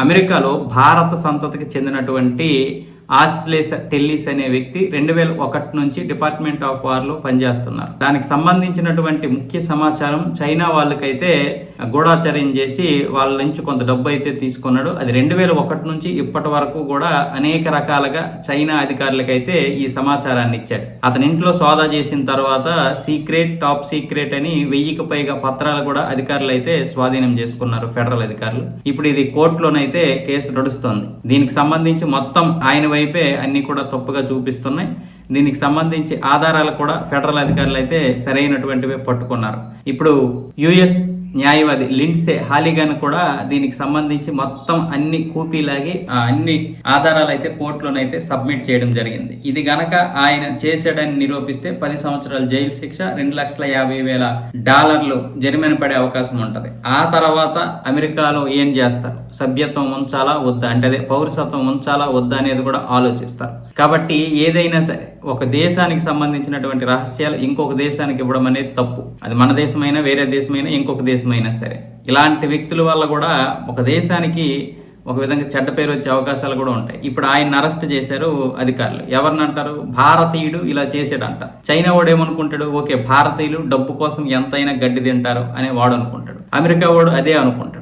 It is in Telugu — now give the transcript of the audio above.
అమెరికాలో భారత సంతతికి చెందినటువంటి ఆస్లేస్ టెల్లిస్ అనే వ్యక్తి రెండు వేల ఒకటి నుంచి డిపార్ట్మెంట్ ఆఫ్ వార్లో పనిచేస్తున్నారు. దానికి సంబంధించినటువంటి ముఖ్య సమాచారం చైనా వాళ్ళకైతే గూఢాచర్యం చేసి వాళ్ళ నుంచి కొంత డబ్బు అయితే తీసుకున్నాడు. అది రెండు వేల ఒకటి నుంచి ఇప్పటి వరకు కూడా అనేక రకాలుగా చైనా అధికారులకైతే ఈ సమాచారాన్ని ఇచ్చాడు. అతని ఇంట్లో సోదా చేసిన తర్వాత సీక్రెట్ టాప్ సీక్రెట్ అని వెయ్యికి పైగా పత్రాలు కూడా అధికారులు అయితే స్వాధీనం చేసుకున్నారు ఫెడరల్ అధికారులు. ఇప్పుడు ఇది కోర్టులోనైతే కేసు నడుస్తోంది. దీనికి సంబంధించి మొత్తం ఆయన వైపే అన్ని కూడా తప్పుగా చూపిస్తున్నాయి. దీనికి సంబంధించి ఆధారాలు కూడా ఫెడరల్ అధికారులు అయితే సరైనటువంటివే పట్టుకున్నారు. ఇప్పుడు యుఎస్ న్యాయవాది లిండ్సే హాలిగన్ కూడా దీనికి సంబంధించి మొత్తం అన్ని కూపీలాగి ఆ అన్ని ఆధారాలు అయితే కోర్టులోనైతే సబ్మిట్ చేయడం జరిగింది. ఇది గనక ఆయన చేశాడని నిరూపిస్తే పది సంవత్సరాల జైలు శిక్ష రెండు లక్షల యాభై వేల డాలర్లు జరిమానా పడే అవకాశం ఉంటది. ఆ తర్వాత అమెరికాలో ఏం చేస్తారు? సభ్యత్వం ఉంచాలా వద్దా? అంటే అదే పౌరసత్వం ఉంచాలా వద్దా అనేది కూడా ఆలోచిస్తారు. కాబట్టి ఏదైనా సరే ఒక దేశానికి సంబంధించినటువంటి రహస్యాలు ఇంకొక దేశానికి ఇవ్వడం అనేది తప్పు. అది మన దేశమైనా వేరే దేశమైనా ఇంకొక దేశం దేశమైనా సరే. ఇలాంటి వ్యక్తుల వల్ల కూడా ఒక దేశానికి ఒక విధంగా చెడ్డ పేరు వచ్చే అవకాశాలు కూడా ఉంటాయి. ఇప్పుడు ఆయన అరెస్ట్ చేశారు అధికారులు. ఎవరిని అంటారు? భారతీయుడు ఇలా చేసాడంట చైనా వాడు ఏమనుకుంటాడు? ఓకే భారతీయులు డబ్బు కోసం ఎంతైనా గడ్డి తింటారు అనే వాడు అనుకుంటాడు. అమెరికా వాడు అదే అనుకుంటాడు.